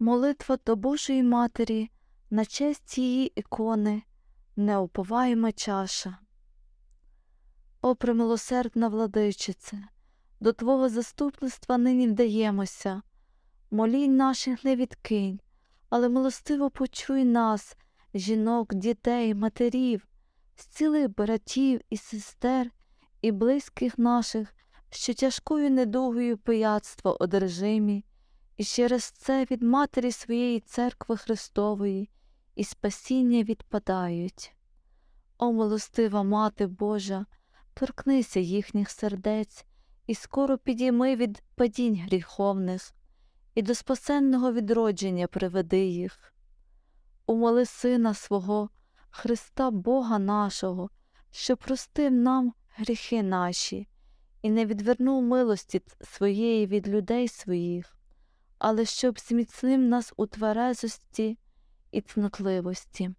Молитва до Божої Матері на честь її ікони, неоповаєма чаша. О, премилосердна владичице, до Твого заступництва нині вдаємося, молінь наших не відкинь, але милостиво почуй нас, жінок, дітей, матерів, зціли братів і сестер і близьких наших, що тяжкою недугою пияцтва одержимі, і через це від Матері своєї церкви Христової і спасіння відпадають. О, милостива Мати Божа, торкнися їхніх сердець, і скоро підійми від падінь гріховних, і до спасенного відродження приведи їх. Умоли Сина свого, Христа Бога нашого, що простив нам гріхи наші, і не відвернув милості своєї від людей своїх, але щоб зміцнив нас у тверезості і цнотливості.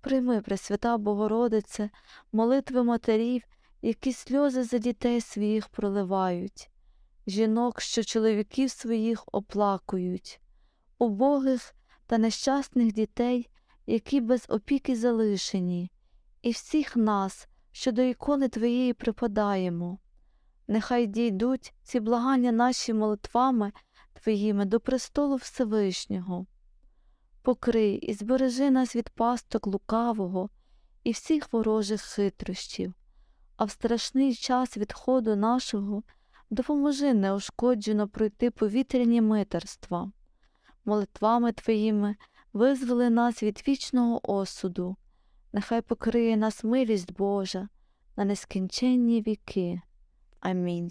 Прийми, Пресвята Богородице, молитви матерів, які сльози за дітей своїх проливають, жінок, що чоловіків своїх оплакують, убогих та нещасних дітей, які без опіки залишені, і всіх нас, що до ікони Твоєї припадаємо. Нехай дійдуть ці благання наші молитвами Твоїми до престолу Всевишнього. Покрий і збережи нас від пасток лукавого і всіх ворожих хитрощів, а в страшний час відходу нашого допоможи неушкоджено пройти повітряні митерства. Молитвами Твоїми визволи нас від вічного осуду, нехай покриє нас милість Божа на нескінченні віки. Амінь.